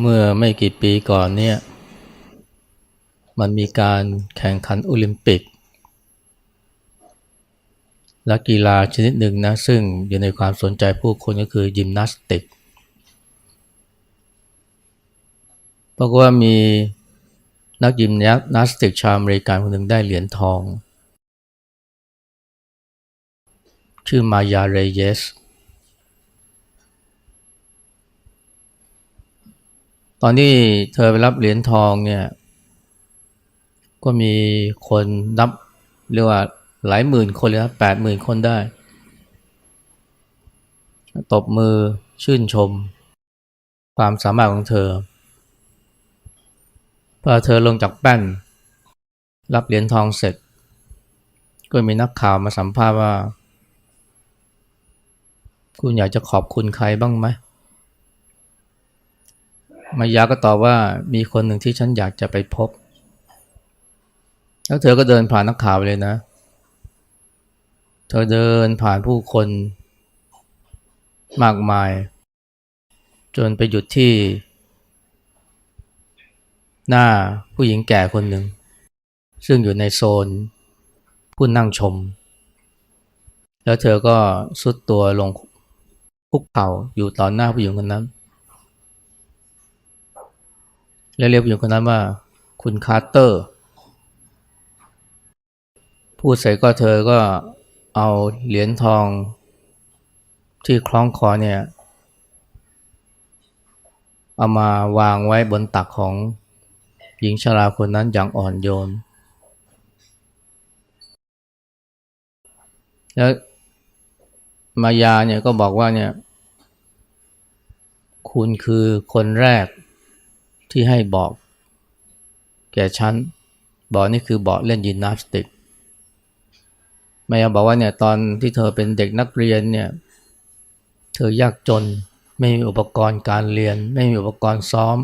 เมื่อไม่กี่ปีก่อนเนี่ย มันมีการแข่งขันโอลิมปิก และกีฬาชนิดหนึ่งนะ ซึ่งอยู่ในความสนใจผู้คนก็คือยิมนาสติกเพราะว่ามีนักยิมนาสติกชาวอเมริกันคนหนึ่งได้เหรียญทอง ชื่อมายาเรเยส ตอนที่เธอไปรับเหรียญทองเนี่ย ก็มีคนนับเรียกว่าหลายหมื่นคนเลยนะแปดหมื่นคนได้ ตบมือชื่นชม ความสามารถของเธอ พอเธอลงจากแป้น รับเหรียญทองเสร็จ ก็มีนักข่าวมาสัมภาษณ์ว่า คุณอยากจะขอบคุณใครบ้างไหม มายาก็ตอบว่ามีคนหนึ่งที่ฉันอยากจะไปพบ แล้วเธอก็เดินผ่านนักข่าวไปเลยนะ เธอเดินผ่านผู้คนมากมาย จนไปหยุดที่ หน้าผู้หญิงแก่คนหนึ่ง ซึ่งอยู่ในโซนผู้นั่งชม แล้วเธอก็สุดตัวลงคุกเข่าอยู่ต่อหน้าผู้หญิงคนนั้น แล้วเรียกผู้หญิงคนนั้นว่าคุณคาร์เตอร์ พูดเสร็จก็เธอก็เอาเหรียญทองที่คล้องคอเนี่ยเอามาวางไว้บนตักของหญิงชราคนนั้นอย่างอ่อนโยน แล้วมายาเนี่ยก็บอกว่าเนี่ย คุณคือคนแรก ที่ให้บอก แก่ฉันบอกนี่คือบอกเล่นยิมนาสติกแมายาบอกว่าเนี่ยตอนที่เธอเป็นเด็กนักเรียนเนี่ยเธอยากจนไม่มีอุปกรณ์การเรียน ไม่มีอุปกรณ์ซ้อม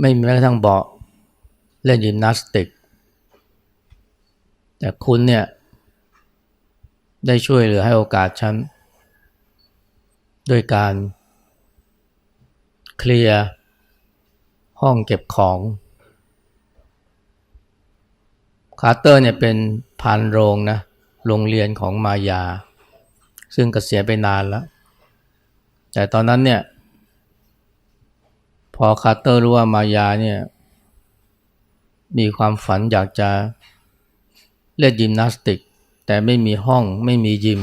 ไม่มีแม้กระทั่งเบาะเล่นยิมนาสติก แต่คุณเนี่ยได้ช่วยเหลือให้โอกาสฉันด้วยการเคลียร์ ห้องเก็บของ คาร์เตอร์เนี่ยเป็นพานโรงนะโรงเรียนของมายา ซึ่งกเกษียณไปนานแล้ว แต่ตอนนั้นเนี่ย พอคาร์เตอร์รู้ว่ามายาเนี่ยมีความฝันอยากจะเล่นยิมนาสติก แต่ไม่มีห้องไม่มียิม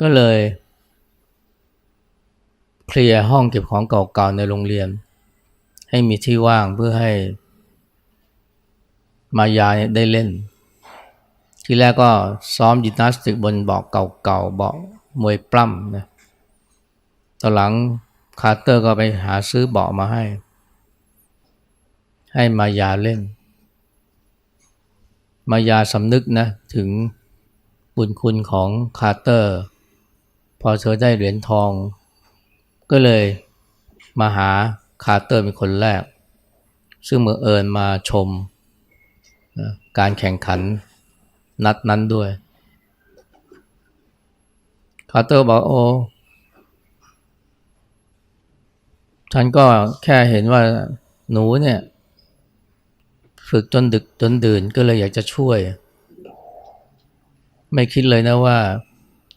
ก็เลย เคลียร์ห้องเก็บของเก่าๆในโรงเรียน ให้มีที่ว่างเพื่อให้มายาได้เล่น ทีแรกก็ซ้อมยิมนาสติกบนเบาะเก่าๆเบาะมวยปล้ำนะตอนหลังคาร์เตอร์ก็ไปหาซื้อเบาะมาให้ ให้มายาเล่น มายาสำนึกนะถึงบุญคุณของคาร์เตอร์ พอเธอได้เหรียญทอง ก็เลยมาหา คาร์เตอร์เป็นคนแรก ซึ่งเมื่อเอิญมาชมนะการแข่งขันนัดนั้นด้วย คาร์เตอร์บอกโอ้ฉันก็แค่เห็นว่าหนูเนี่ยฝึกจนดึกจนดื่นก็เลยอยากจะช่วย ไม่คิดเลยนะว่า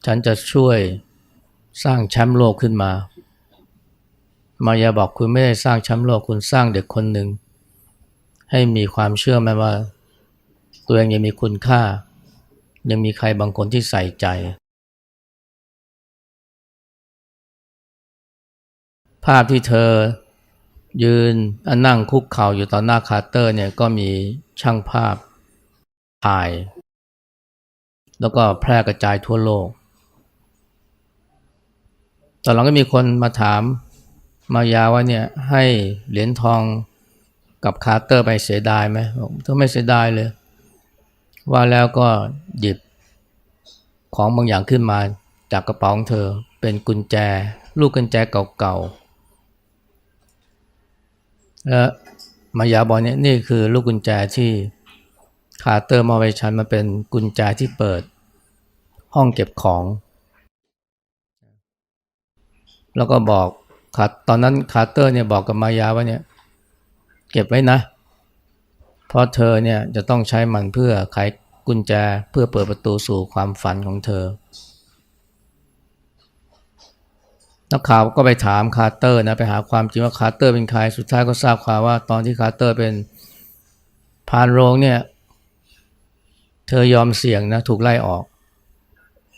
ฉันจะช่วยสร้างแชมป์โลกขึ้นมา มายาบอกคุณไม่ได้สร้างแชมป์โลกคุณสร้างเด็กคนหนึ่ง ให้มีความเชื่อแม้ว่า ตัวเองยังมีคุณค่า ยังมีใครบางคนที่ใส่ใจ ภาพที่เธอยืนนั่งคุกเข่าอยู่ต่อหน้าคาร์เตอร์เนี่ยก็มีช่างภาพถ่าย แล้วก็แพร่กระจายทั่วโลก ตอนหลังก็มีคนมาถาม มายาว่าเนี่ยให้เหรียญทองกับคาร์เตอร์ไปเสียดายไหมบอกเธอไม่เสียดายเลย ว่าแล้วก็หยิบของบางอย่างขึ้นมาจากกระเป๋าของเธอเป็นกุญแจ ลูกกุญแจเก่าๆและมายาบอกเนี่ยนี่คือลูกกุญแจที่คาร์เตอร์มอบให้ฉันมาเป็นกุญแจที่เปิดห้องเก็บของ แล้วก็บอก คาตอนนั้นคาร์เตอร์เนี่ยบอกกับมายาว่าเนี่ยเก็บไว้นะ เพราะเธอเนี่ยจะต้องใช้มันเพื่อไขกุญแจเพื่อเปิดประตูสู่ความฝันของเธอ นักข่าวก็ไปถามคาร์เตอร์นะไปหาความจริงว่าคาร์เตอร์เป็นใครสุดท้ายก็ทราบข่าวว่าตอนที่คาร์เตอร์เป็นพานโรงเนี่ยเธอยอมเสี่ยงนะถูกไล่ออก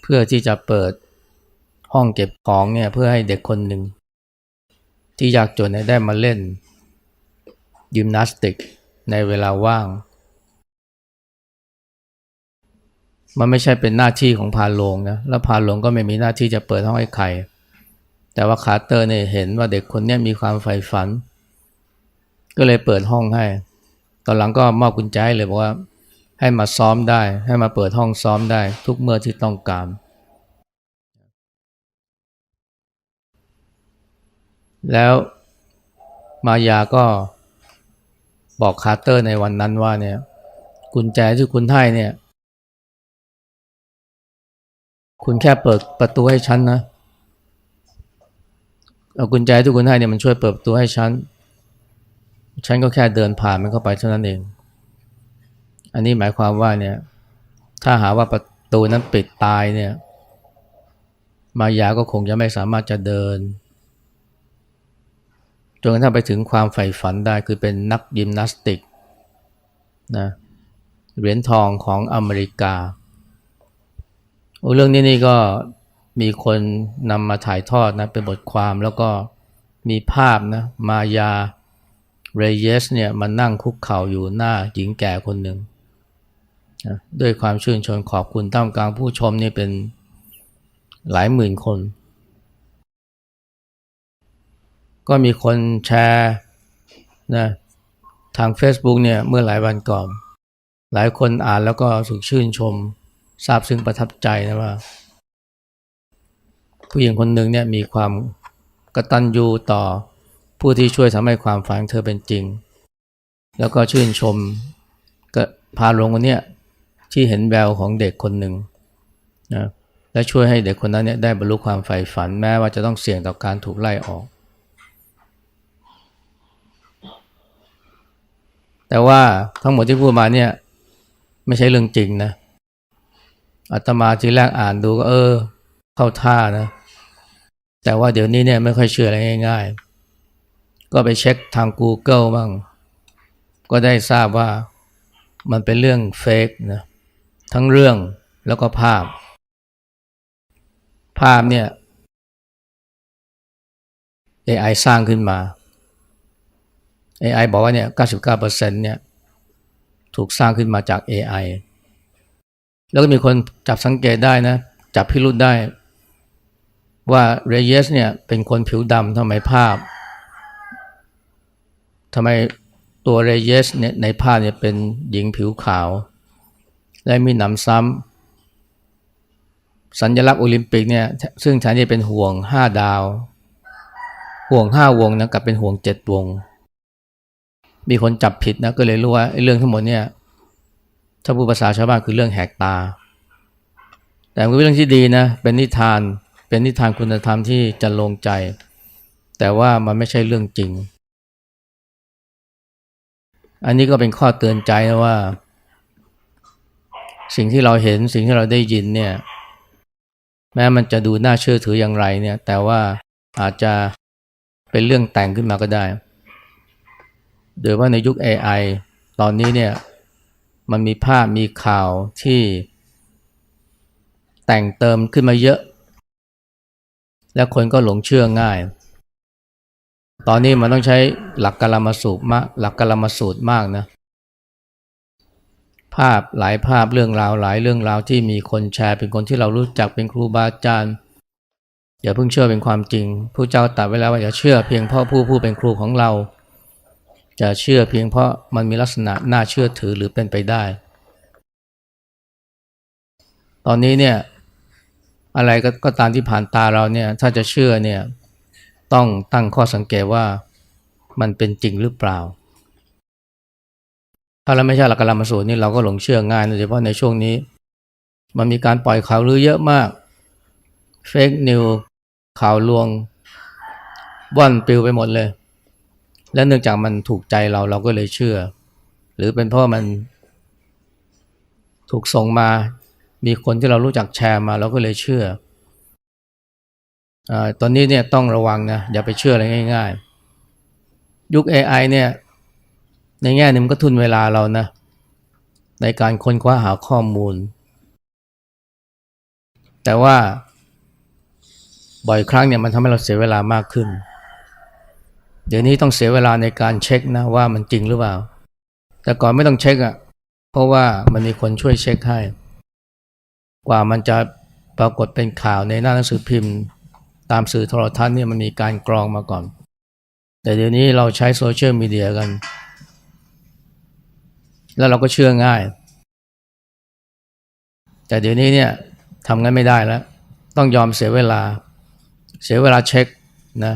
เพื่อที่จะเปิดห้องเก็บของเนี่ยเพื่อให้เด็กคนหนึ่ง ที่อยากจนเนี่ยได้มาเล่น ยิมนาสติกในเวลาว่าง มันไม่ใช่เป็นหน้าที่ของพานรงนะแล้วพานรงก็ไม่มีหน้าที่จะเปิดห้องให้ใคร แต่ว่าคาร์เตอร์เนี่ยเห็นว่าเด็กคนนี้มีความใฝ่ฝัน ก็เลยเปิดห้องให้ ตอนหลังก็มอบกุญแจเลยบอกว่าให้มาซ้อมได้ ให้มาเปิดห้องซ้อมได้ทุกเมื่อที่ต้องการ แล้วมายาก็บอกคาร์เตอร์ในวันนั้นว่าเนี่ยกุญแจที่คุณให้เนี่ย คุณแค่เปิดประตูให้ฉันนะเอากุญแจที่คุณให้เนี่ยมันช่วยเปิดประตูให้ฉัน ฉันก็แค่เดินผ่านมันเข้าไปเท่านั้นเอง อันนี้หมายความว่าเนี่ย ถ้าหาว่าประตูนั้นปิดตายเนี่ย มายาก็คงจะไม่สามารถจะเดิน จนกระทั่งไปถึงความใฝ่ฝันได้คือเป็นนักยิมนาสติกนะเหรียญทองของอเมริกาโอ้เรื่องนี้นี่ก็มีคนนำมาถ่ายทอดนะเป็นบทความแล้วก็มีภาพนะมายาเรเยสเนี่ยมานั่งคุกเข่าอยู่หน้าหญิงแก่คนหนึ่งนะด้วยความชื่นชมขอบคุณท่ามกลางผู้ชมนี่เป็นหลายหมื่นคน ก็มีคนแชร์นะทาง Facebook เนี่ยเมื่อหลายวันก่อน หลายคนอ่านแล้วก็สุขชื่นชมซาบซึ้งประทับใจนะว่า ผู้หญิงคนหนึ่งเนี่ยมีความกตัญญูต่อผู้ที่ช่วยทำให้ความฝันเธอเป็นจริง แล้วก็ชื่นชมก็พาลงคนเนี้ยที่เห็นแววของเด็กคนหนึ่งนะและช่วยให้เด็กคนนั้นเนี่ยได้บรรลุความใฝ่ฝันแม้ว่าจะต้องเสี่ยงต่อการถูกไล่ออก แต่ว่าทั้งหมดที่พูดมาเนี่ยไม่ใช่เรื่องจริงนะอาตมาทีแรกอ่านดูก็เออ เข้าท่านะ แต่ว่าเดี๋ยวนี้เนี่ยไม่ค่อยเชื่ออะไรง่าย ๆ ก็ไปเช็คทาง Google บ้าง ก็ได้ทราบว่ามันเป็นเรื่องเฟกนะทั้งเรื่องแล้วก็ภาพ ภาพเนี่ย AI สร้างขึ้นมา AI บอกว่าเนี่ย 99%เนี่ยถูกสร้างขึ้นมาจาก AI แล้วก็มีคนจับสังเกตได้นะ จับพิรุษได้ว่าเรเยสเนี่ยเป็นคนผิวดำทำไมภาพทำไมตัวเรเยสเนี่ยในภาพเนี่ยเป็นหญิงผิวขาว และมีหนำซ้ำสัญลักษณ์โอลิมปิกเนี่ยซึ่งแทนที่เป็นห่วงห้าดาว ห่วงห้าวงนะกลับเป็นห่วงเจ็ดวง มีคนจับผิดนะก็เลยรู้ว่าเรื่องทั้งหมดเนี่ยถ้าพูดภาษาชาวบ้านคือเรื่องแหกตา แต่มันเป็นเรื่องที่ดีนะ เป็นนิทาน เป็นนิทานคุณธรรมที่จะลงใจ แต่ว่ามันไม่ใช่เรื่องจริง อันนี้ก็เป็นข้อเตือนใจนะว่า สิ่งที่เราเห็นสิ่งที่เราได้ยินเนี่ย แม้มันจะดูน่าเชื่อถืออย่างไรเนี่ย แต่ว่าอาจจะเป็นเรื่องแต่งขึ้นมาก็ได้ โดยว่าในยุค AI ตอนนี้เนี่ยมันมีภาพมีข่าวที่แต่งเติมขึ้นมาเยอะ และคนก็หลงเชื่อง่าย ตอนนี้มันต้องใช้หลักกลมาสูตรมากหลักกลมาสูตรมากนะ ภาพหลายภาพเรื่องราวหลายเรื่องราวที่มีคนแชร์เป็นคนที่เรารู้จักเป็นครูบาอาจารย์อย่าเพิ่งเชื่อเป็นความจริงผู้เจ้าตรัสไว้แล้วว่าอย่าเชื่อเพียงเพราะผู้ผู้เป็นครูของเรา จะเชื่อเพียงเพราะมันมีลักษณะน่าเชื่อถือหรือเป็นไปได้ ตอนนี้เนี่ยอะไรก็ตามที่ผ่านตาเราเนี่ยถ้าจะเชื่อเนี่ยต้องตั้งข้อสังเกตว่ามันเป็นจริงหรือเปล่า ถ้าเราไม่ใช่หลักการมาสูตรนี่เราก็หลงเชื่อง่ายโดยเฉพาะในช่วงนี้ มันมีการปล่อยข่าวลือเยอะมากเฟกนิวข่าวลวงว่อนปลิวไปหมดเลย และเนื่องจากมันถูกใจเราเราก็เลยเชื่อ หรือเป็นเพราะมันถูกส่งมา มีคนที่เรารู้จักแชร์มาเราก็เลยเชื่ออตอนนี้เนี่ยต้องระวังนะอย่าไปเชื่ออะไรง่าย ๆ ยุค AI เนี่ยในแง่หนึงมันก็ทุนเวลาเรานะในการค้นคว้าหาข้อมูล แต่ว่าบ่อยครั้งเนี่ยมันทำให้เราเสียเวลามากขึ้น เดี๋ยวนี้ต้องเสียเวลาในการเช็คนะว่ามันจริงหรือเปล่า แต่ก่อนไม่ต้องเช็คอะ่ะ เพราะว่ามันมีคนช่วยเช็คให้ กว่ามันจะปรากฏเป็นข่าวในหน้าหนังสือพิมพ์ ตามสื่อโทรทัศน์เนี่ยมันมีการกรองมาก่อน แต่เดี๋ยวนี้เราใช้โซเชียลมีเดียกัน แล้วเราก็เชื่อง่าย แต่เดี๋ยวนี้เนี่ยทำงั้นไม่ได้แล้ว ต้องยอมเสียเวลา เสียเวลาเช็คนะ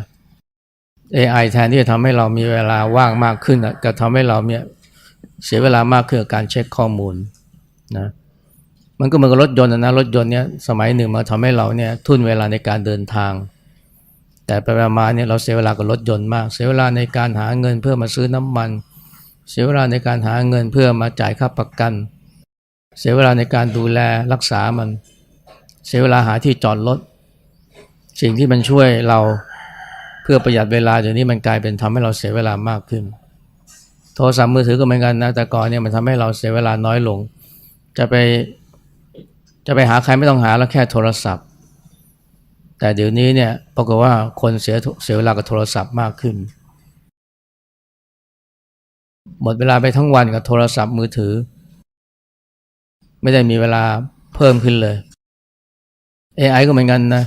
AI แทนที่จะทำให้เรามีเวลาว่างมากขึ้นก็ทำให้เราเนี่ยเสียเวลามากขึ้นกับการเช็คข้อมูลนะมันก็เหมือนกับรถยนต์นะรถยนต์เนี่ยสมัยหนึ่งมาทำให้เราเนี่ยทุ่นเวลาในการเดินทาง แต่ไปมาเนี่ยเราเสียเวลากับรถยนต์มาก เสียเวลาในการหาเงินเพื่อมาซื้อน้ำมัน เสียเวลาในการหาเงินเพื่อมาจ่ายค่าประกัน เสียเวลาในการดูแลรักษามัน เสียเวลาหาที่จอดรถสิ่งที่มันช่วยเรา เพื่อประหยัดเวลาเดี๋ยวนี้มันกลายเป็นทำให้เราเสียเวลามากขึ้น โทรศัพท์มือถือก็เหมือนกันนะแต่ก่อนเนี่ยมันทำให้เราเสียเวลาน้อยลง จะไปจะไปหาใครไม่ต้องหาแล้วแค่โทรศัพท์ แต่เดี๋ยวนี้เนี่ยปรากฏว่าคนเสียเสียเวลากับโทรศัพท์มากขึ้น หมดเวลาไปทั้งวันกับโทรศัพท์มือถือ ไม่ได้มีเวลาเพิ่มขึ้นเลย AI ก็เหมือนกันนะ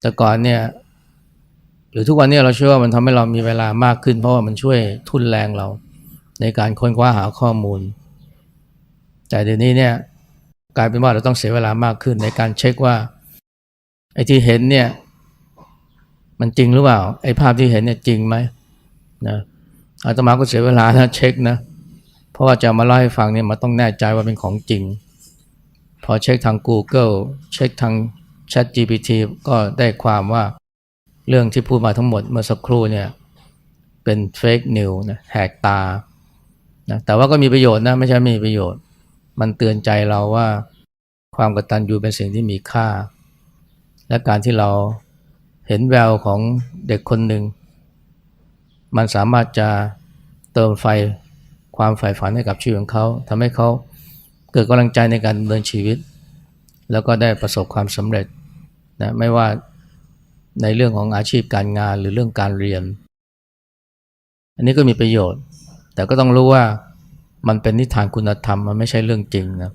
แต่ก่อนเนี่ย หรือทุกวันนี้เราเชื่อว่ามันทำให้เรามีเวลามากขึ้น เพราะว่ามันช่วยทุนแรงเรา ในการค้นคว้าหาข้อมูล แต่เดี๋ยวนี้เนี่ยกลายเป็นว่าเราต้องเสียเวลามากขึ้นในการเช็คว่าไอ้ที่เห็นเนี่ยมันจริงหรือเปล่าไอ้ภาพที่เห็นเนี่ยจริงไหมนะอาตมาก็เสียเวลานะเช็คนะเพราะว่าจะมาเล่าให้ฟังเนี่ยมันต้องแน่ใจว่าเป็นของจริง พอเช็คทาง Google เช็คทาง Chat GPT ก็ได้ความว่า เรื่องที่พูดมาทั้งหมดเมื่อสักครู่เนี่ยเป็นเฟกนิวนะแหกตานะแต่ว่าก็มีประโยชน์นะไม่ใช่ไม่มีประโยชน์ มันเตือนใจเราว่าความกตัญญูเป็นสิ่งที่มีค่า และการที่เราเห็นแววของเด็กคนหนึ่ง มันสามารถจะเติมไฟความใฝ่ฝันให้กับชีวิตของเขาทำให้เขาเกิดกำลังใจในการดำเนินชีวิต แล้วก็ได้ประสบความสำเร็จนะไม่ว่า ในเรื่องของอาชีพการงานหรือเรื่องการเรียน อันนี้ก็มีประโยชน์ แต่ก็ต้องรู้ว่ามันเป็นนิทานคุณธรรมมันไม่ใช่เรื่องจริงนะ